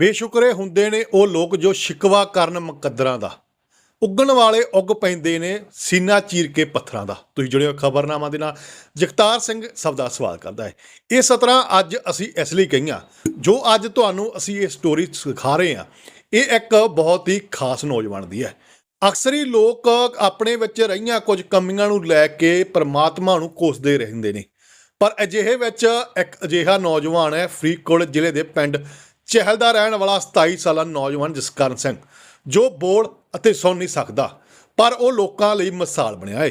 ਬੇਸ਼ੁਕਰੇ ਹੁੰਦੇ ਨੇ ਉਹ ਲੋਕ ਜੋ ਸ਼ਿਕਵਾ ਕਰਨ ਮੁਕੱਦਰਾਂ ਦਾ। ਉੱਗਣ ਵਾਲੇ ਉੱਗ ਪੈਂਦੇ ਨੇ ਸੀਨਾ ਚੀਰ ਕੇ ਪੱਥਰਾਂ ਦਾ। ਤੁਸੀਂ ਜੁੜਿਓ ਖਬਰਨਾਮਾ ਦੇ ਨਾਲ। ਜਗਤਾਰ ਸਿੰਘ ਸਭ ਦਾ ਸਵਾਲ ਕਰਦਾ ਹੈ। ਇਹ ਸਤਰਾਂ ਅੱਜ ਅਸੀਂ ਇਸ ਲਈ ਕਹੀਆਂ, ਜੋ ਅੱਜ ਤੁਹਾਨੂੰ ਅਸੀਂ ਇਹ ਸਟੋਰੀ ਸਿਖਾ ਰਹੇ ਹਾਂ, ਇਹ ਇੱਕ ਬਹੁਤ ਹੀ ਖਾਸ ਨੌਜਵਾਨ ਦੀ ਹੈ। ਅਕਸਰ ਹੀ ਲੋਕ ਆਪਣੇ ਵਿੱਚ ਰਹੀਆਂ ਕੁਝ ਕਮੀਆਂ ਨੂੰ ਲੈ ਕੇ ਪਰਮਾਤਮਾ ਨੂੰ ਕੋਸਦੇ ਰਹਿੰਦੇ ਨੇ। ਪਰ ਅਜਿਹੇ ਵਿੱਚ ਇੱਕ ਅਜਿਹਾ ਨੌਜਵਾਨ ਹੈ ਫਰੀਦਕੋਟ ਜ਼ਿਲ੍ਹੇ ਦੇ ਪਿੰਡ ਚਹਿਲ ਦਾ ਰਹਿਣ ਵਾਲਾ 27 ਸਾਲਾ ਨੌਜਵਾਨ ਜਸਕਰਨ ਸਿੰਘ, ਜੋ ਬੋਲ ਅਤੇ ਸੁਣ ਨਹੀਂ ਸਕਦਾ, ਪਰ ਉਹ ਲੋਕਾਂ ਲਈ ਮਿਸਾਲ ਬਣਿਆ ਹੈ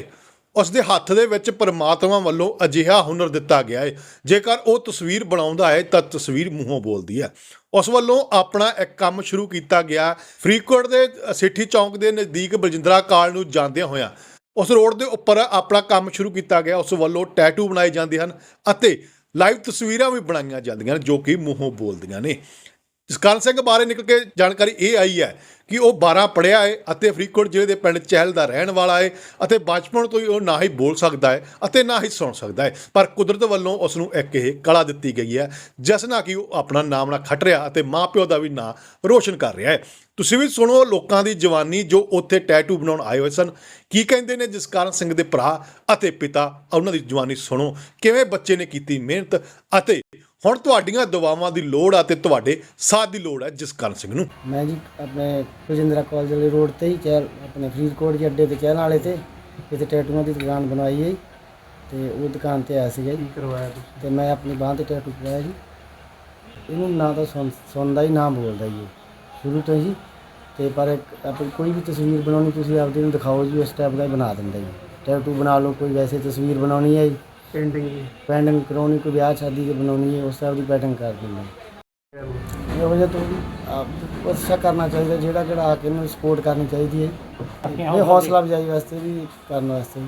ਉਸ ਦੇ ਹੱਥ ਦੇ ਵਿੱਚ ਪਰਮਾਤਮਾ ਵੱਲੋਂ ਅਜਿਹਾ ਹੁਨਰ ਦਿੱਤਾ ਗਿਆ ਹੈ ਜੇਕਰ ਉਹ ਤਸਵੀਰ ਬਣਾਉਂਦਾ ਹੈ ਤਾਂ ਤਸਵੀਰ ਮੂੰਹੋਂ ਬੋਲਦੀ ਹੈ ਉਸ ਵੱਲੋਂ ਆਪਣਾ ਇੱਕ ਕੰਮ ਸ਼ੁਰੂ ਕੀਤਾ ਗਿਆ। ਫਰੀਦਕੋਟ ਦੇ ਸਿੱਠੀ ਚੌਂਕ ਦੇ ਨਜ਼ਦੀਕ ਬਲਜਿੰਦਰਾ ਕਾਲ ਨੂੰ ਜਾਂਦਿਆਂ ਹੋਇਆਂ ਉਸ ਰੋਡ ਦੇ ਉੱਪਰ ਆਪਣਾ ਕੰਮ ਸ਼ੁਰੂ ਕੀਤਾ ਗਿਆ। ਉਸ ਵੱਲੋਂ ਟੈਟੂ ਬਣਾਏ ਜਾਂਦੇ ਹਨ ਅਤੇ ਲਾਈਵ ਤਸਵੀਰਾਂ ਵੀ ਬਣਾਈਆਂ ਜਾਂਦੀਆਂ ਨੇ, ਜੋ ਕਿ ਮੂੰਹੋਂ ਬੋਲਦੀਆਂ ਨੇ। ਜਸਕਰਨ ਸਿੰਘ ਬਾਰੇ ਨਿਕਲ ਕੇ ਜਾਣਕਾਰੀ ਇਹ ਆਈ ਹੈ ਕਿ ਉਹ 12 ਪੜ੍ਹਿਆ ਹੈ ਅਤੇ ਫਰੀਦਕੋਟ ਜ਼ਿਲ੍ਹੇ ਦੇ ਪਿੰਡ ਚਹਿਲ ਦਾ ਰਹਿਣ ਵਾਲਾ ਹੈ ਅਤੇ ਬਚਪਨ ਤੋਂ ਹੀ ਉਹ ਨਾ ਹੀ ਬੋਲ ਸਕਦਾ ਹੈ ਅਤੇ ਨਾ ਹੀ ਸੁਣ ਸਕਦਾ ਹੈ। ਪਰ ਕੁਦਰਤ ਵੱਲੋਂ ਉਸ ਨੂੰ ਇੱਕ ਇਹ ਕਲਾ ਦਿੱਤੀ ਗਈ ਹੈ, ਜਿਸ ਨਾਲ ਕਿ ਉਹ ਆਪਣਾ ਨਾਮ ਨਾ ਖੱਟ ਰਿਹਾ ਅਤੇ ਮਾਪਿਓ ਦਾ ਵੀ ਨਾਂ ਰੋਸ਼ਨ ਕਰ ਰਿਹਾ ਹੈ। ਤੁਸੀਂ ਵੀ ਸੁਣੋ ਲੋਕਾਂ ਦੀ ਜਵਾਨੀ ਜੋ ਉੱਥੇ ਟੈਟੂ ਬਣਾਉਣ ਆਏ ਹੋਏ ਸਨ। ਕੀ ਕਹਿੰਦੇ ਨੇ ਜਸਕਰਨ ਸਿੰਘ ਦੇ ਭਰਾ ਅਤੇ ਪਿਤਾ? ਉਹਨਾਂ ਦੀ ਜਵਾਨੀ ਸੁਣੋ। ਕਿਵੇਂ ਬੱਚੇ ਨੇ ਕੀਤੀ ਮਿਹਨਤ ਅਤੇ ਹੁਣ ਤੁਹਾਡੀਆਂ ਦੁਆਵਾਂ ਦੀ ਲੋੜ ਆ ਤੇ ਤੁਹਾਡੇ ਸਾਥ ਦੀ ਲੋੜ ਹੈ ਜਸਕਰਨ ਸਿੰਘ ਨੂੰ। ਮੈਂ ਜੀ ਆਪਣੇ ਰਜਿੰਦਰਾ ਕਾਲਜ ਵਾਲੇ ਰੋਡ ਤੇ ਹੀ ਚਹਿਲ ਆਪਣੇ ਫਰੀਦਕੋਟ ਦੇ ਅੱਡੇ ਤੇ ਚਹਿਲ ਵਾਲੇ ਤੇ ਇੱਥੇ ਟੈਟੂਆਂ ਦੀ ਦੁਕਾਨ ਬਣਵਾਈ ਹੈ ਜੀ। ਤੇ ਉਹ ਦੁਕਾਨ ਤੇ ਆਇਆ ਸੀਗਾ ਜੀ। ਕਰਵਾਇਆ ਤੇ ਮੈਂ ਆਪਣੀ ਬਾਂਹ ਤੇ ਟੈਟੂ ਕਰਵਾਇਆ ਜੀ। ਇਹਨੂੰ ਨਾ ਤਾਂ ਸੁਣ ਸੁਣਦਾ ਹੀ ਨਾ ਬੋਲਦਾ ਜੀ ਇਹ, ਸ਼ੁਰੂ ਤੋਂ ਜੀ। ਤੇ ਪਰ ਇੱਕ ਆਪਣੀ ਕੋਈ ਵੀ ਤਸਵੀਰ ਬਣਾਉਣੀ ਤੁਸੀਂ ਆਪਦੇ ਨੂੰ ਦਿਖਾਓ ਜੀ ਉਸ ਟਾਈਪ ਦਾ ਹੀ ਬਣਾ ਦਿੰਦਾ ਜੀ। ਟੈਟੂ ਬਣਾ ਲਓ ਕੋਈ ਵੈਸੇ ਤਸਵੀਰ ਬਣਾਉਣੀ ਹੈ ਜੀ। ਪੇਂਟਿੰਗ ਦੀ। ਪੈਂਡਿੰਗ ਕਰਾਉਣੀ ਕੋਈ ਵਿਆਹ ਸ਼ਾਦੀ ਦੀ ਬਣਾਉਣੀ ਹੈ ਉਸ ਟਾਈਪ ਦੀ ਪੈਟਰਨ ਕਰ ਦਿੰਦਾ ਇਹੋ ਜਿਹਾ ਤੋਂ ਆਪ ਕੋਸ਼ਿਸ਼ ਕਰਨਾ ਚਾਹੀਦਾ ਜਿਹੜਾ ਜਿਹੜਾ ਆ ਕੇ ਇਹਨੂੰ ਸਪੋਰਟ ਕਰਨੀ ਚਾਹੀਦੀ ਹੈ। ਇਹ ਹੌਸਲਾ ਅਫਜ਼ਾਈ ਵਾਸਤੇ ਵੀ ਕਰਨ ਵਾਸਤੇ।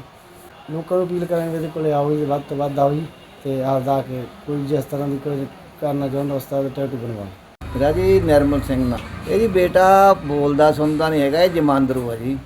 ਲੋਕਾਂ ਨੂੰ ਅਪੀਲ ਕਰਾਂਗੇ ਇਹਦੇ ਕੋਲੇ ਆਓ ਜੀ ਵੱਧ ਤੋਂ ਵੱਧ ਆਓ ਜੀ ਤੇ ਆਪਦਾ ਆ ਕੇ ਕੋਈ ਜਿਸ ਤਰ੍ਹਾਂ ਦੀ ਕੋਈ ਕਰਨਾ ਚਾਹੁੰਦਾ ਉਸ ਤਰ੍ਹਾਂ ਦਾ ਟੈਟੂ ਬਣਵਾਓ। ਮੇਰਾ ਜੀ ਨਿਰਮਲ ਸਿੰਘ ਨਾ। ਇਹ ਜੀ ਬੇਟਾ ਬੋਲਦਾ ਸੁਣਦਾ ਨਹੀਂ ਹੈਗਾ ਇਹ ਜਮਾਂਦਰੂ ਹੈ ਜੀ।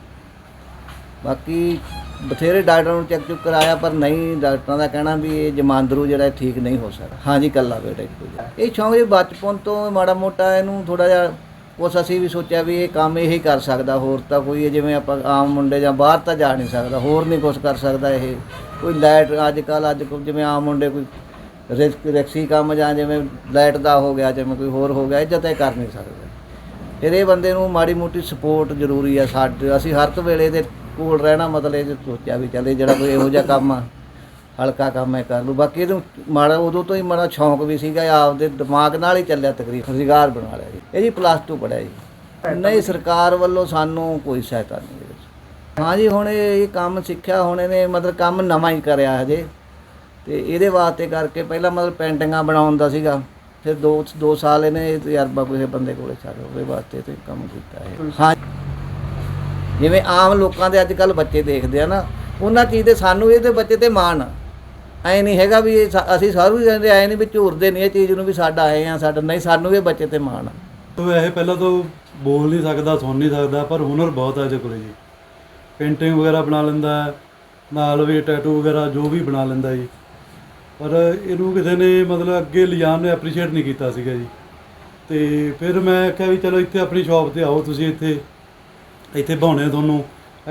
ਬਾਕੀ ਬਥੇਰੇ ਡਾਕਟਰਾਂ ਨੂੰ ਚੈੱਕ ਚੁੱਕ ਕਰਾਇਆ, ਪਰ ਨਹੀਂ, ਡਾਕਟਰਾਂ ਦਾ ਕਹਿਣਾ ਵੀ ਇਹ ਜਮਾਂਦਰੂ ਜਿਹੜਾ ਠੀਕ ਨਹੀਂ ਹੋ ਸਕਦਾ। ਹਾਂਜੀ ਕੱਲਾ ਬੇਟਾ ਇੱਕੋ ਜਿਹਾ ਇਹ ਸ਼ੌਂਕ ਜੀ ਬਚਪਨ ਤੋਂ ਮਾੜਾ ਮੋਟਾ ਇਹਨੂੰ ਥੋੜਾ ਜਿਹਾ ਕੁਛ ਅਸੀਂ ਵੀ ਸੋਚਿਆ ਵੀ ਇਹ ਕੰਮ ਇਹੀ ਕਰ ਸਕਦਾ, ਹੋਰ ਤਾਂ ਕੋਈ ਇਹ ਜਿਵੇਂ ਆਪਾਂ ਆਮ ਮੁੰਡੇ ਜਾਂ ਬਾਹਰ ਤਾਂ ਜਾ ਨਹੀਂ ਸਕਦਾ, ਹੋਰ ਨਹੀਂ ਕੁਛ ਕਰ ਸਕਦਾ ਇਹ। ਕੋਈ ਲਾਈਟ ਅੱਜ ਕੱਲ ਅੱਜ ਕੱਲ੍ਹ ਜਿਵੇਂ ਆਮ ਮੁੰਡੇ ਕੋਈ ਰਿਸਕ ਰਿਕਸੀ ਕੰਮ ਜਾਂ ਜਿਵੇਂ ਲਾਈਟ ਦਾ ਹੋ ਗਿਆ, ਜਿਵੇਂ ਕੋਈ ਹੋਰ ਹੋ ਗਿਆ ਇਹ ਤਾਂ ਕਰ ਨਹੀਂ ਸਕਦਾ। ਫਿਰ ਇਹ ਬੰਦੇ ਨੂੰ ਮਾੜੀ ਮੋਟੀ ਸਪੋਰਟ ਜ਼ਰੂਰੀ ਆ, ਸਾਡੇ, ਅਸੀਂ ਹਰ ਇੱਕ ਵੇਲੇ ਦੇ ਕੋਲ ਰਹਿਣਾ ਮਤਲਬ ਇਹ ਸੋਚਿਆ ਵੀ ਚੱਲ ਜਿਹੜਾ ਕੋਈ ਇਹੋ ਜਿਹਾ ਕੰਮ ਆ, ਹਲਕਾ ਕੰਮ ਹੈ ਕਰ ਲੂ ਬਾਕੀ ਇਹਨੂੰ ਮਾੜਾ ਉਦੋਂ ਤੋਂ ਹੀ ਮਾੜਾ ਸ਼ੌਂਕ ਵੀ ਸੀਗਾ ਆਪਦੇ ਦਿਮਾਗ ਨਾਲ ਹੀ ਚੱਲਿਆ ਤਕਰੀਬਨ, ਰੁਜ਼ਗਾਰ ਬਣਾ ਲਿਆ ਜੀ। ਇਹ ਜੀ ਪਲੱਸ 2 ਪੜਿਆ ਜੀ। ਨਹੀਂ, ਸਰਕਾਰ ਵੱਲੋਂ ਸਾਨੂੰ ਕੋਈ ਸਹਾਇਤਾ ਨਹੀਂ ਇਹਦੇ ਵਿੱਚ ਹਾਂ ਜੀ, ਹੁਣ ਇਹ ਕੰਮ ਸਿੱਖਿਆ, ਹੁਣ ਇਹਨੇ ਮਤਲਬ ਕੰਮ ਨਵਾਂ ਹੀ ਕਰਿਆ ਹਜੇ। ਤੇ ਇਹਦੇ ਵਾਸਤੇ ਕਰਕੇ ਪਹਿਲਾਂ ਮਤਲਬ ਪੇਂਟਿੰਗਾਂ ਬਣਾਉਣ ਦਾ ਸੀਗਾ। ਫਿਰ 2 2 ਸਾਲ ਇਹਨੇ ਤਜਰਬਾ ਕਿਸੇ ਬੰਦੇ ਕੋਲੇ ਛੱਡ ਉਹਦੇ ਵਾਸਤੇ ਤੇ ਕੰਮ ਕੀਤਾ ਹੈ ਹਾਂ ਜਿਵੇਂ ਆਮ ਲੋਕਾਂ ਦੇ ਅੱਜ ਕੱਲ ਬੱਚੇ ਦੇਖਦੇ ਆ ਨਾ, ਉਹਨਾਂ ਚੀਜ਼ ਤੇ ਸਾਨੂੰ ਇਹਦੇ ਬੱਚੇ ਤੇ ਮਾਣ ਆ। ਐ ਨਹੀਂ ਹੈਗਾ ਵੀ ਅਸੀਂ ਸਾਰੂ ਹੀ ਕਹਿੰਦੇ ਐ ਨਹੀਂ ਵੀ ਝੂਰਦੇ ਨਹੀਂ, ਇਹ ਚੀਜ਼ ਨੂੰ ਵੀ ਸਾਡਾ ਆਏ ਆ, ਸਾਡਾ ਨਹੀਂ, ਸਾਨੂੰ ਇਹ ਬੱਚੇ ਤੇ ਮਾਣ ਆ। ਤੋ ਵੈਸੇ ਪਹਿਲਾਂ ਤੋਂ ਬੋਲ ਨਹੀਂ ਸਕਦਾ, ਸੁਣ ਨਹੀਂ ਸਕਦਾ, ਪਰ ਹੁਨਰ ਬਹੁਤ ਆ ਇਹਦੇ ਕੋਲੇ ਜੀ। ਪੇਂਟਿੰਗ ਵਗੈਰਾ ਬਣਾ ਲੈਂਦਾ ਨਾਲ ਵੀ ਟੈਟੂ ਵਗੈਰਾ ਜੋ ਵੀ ਬਣਾ ਲੈਂਦਾ ਜੀ। ਪਰ ਇਹਨੂੰ ਕਿਸੇ ਨੇ ਮਤਲਬ ਅੱਗੇ ਲਿਜਾਣ ਨੇ ਐਪਰੀਸ਼ੀਏਟ ਨਹੀਂ ਕੀਤਾ ਸੀਗਾ ਜੀ। ਤੇ ਫਿਰ ਮੈਂ ਕਿਹਾ ਵੀ ਚਲੋ ਇੱਥੇ ਆਪਣੀ ਸ਼ਾਪ ਤੇ ਆਓ, ਤੁਸੀਂ ਇੱਥੇ ਇੱਥੇ ਭਾਉਣੇ ਤੁਹਾਨੂੰ।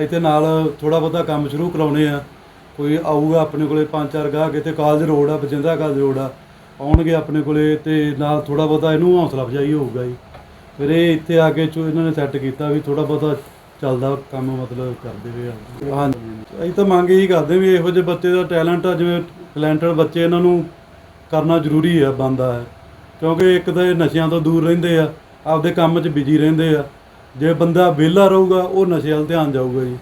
ਇੱਥੇ ਨਾਲ ਥੋੜਾ ਬਹੁਤਾ ਕੰਮ ਸ਼ੁਰੂ ਕਰਾਉਣੇ ਆ। ਕੋਈ ਆਊਗਾ ਆਪਣੇ ਕੋਲੇ ਪੰਜ ਚਾਰ ਗਾਹਕ, ਇੱਥੇ ਕਾਲਜ ਰੋਡ ਆ ਬਜਿੰਦਰਾ ਕਾਲਜ ਰੋਡ ਆ। ਆਉਣਗੇ ਆਪਣੇ ਕੋਲੇ ਤੇ ਨਾਲ ਥੋੜਾ ਬਹੁਤਾ ਇਹਨੂੰ ਹੌਸਲਾ ਅਫਜਾਈ ਹੋਊਗਾ ਜੀ। ਫਿਰ ਇਹ ਇੱਥੇ ਆ ਕੇ ਚੋ ਇਹਨਾਂ ਨੇ ਸੈੱਟ ਕੀਤਾ ਵੀ ਥੋੜਾ ਬਹੁਤਾ ਚੱਲਦਾ ਕੰਮ ਮਤਲਬ ਕਰਦੇ ਰਹੇ ਆ। ਹਾਂਜੀ ਅਸੀਂ ਤਾਂ ਮੰਗ ਇਹੀ ਕਰਦੇ ਵੀ ਇਹੋ ਜਿਹੇ ਬੱਚੇ ਦਾ ਟੈਲੈਂਟ ਆ, ਜਿਵੇਂ ਟੈਲੈਂਟਡ ਬੱਚੇ ਇਹਨਾਂ ਨੂੰ ਕਰਨਾ ਜ਼ਰੂਰੀ ਆ ਬੰਦਾ ਹੈ। ਕਿਉਂਕਿ ਇੱਕ ਤਾਂ ਇਹ ਨਸ਼ਿਆਂ ਤੋਂ ਦੂਰ ਰਹਿੰਦੇ ਆ, ਆਪਦੇ ਕੰਮ 'ਚ ਬਿਜ਼ੀ ਰਹਿੰਦੇ ਆ। ਜੇ ਬੰਦਾ ਵਿਹਲਾ ਰਹੂਗਾ ਉਹ ਨਸ਼ੇ ਵੱਲ ਧਿਆਨ ਜਾਊਗਾ ਜੀ।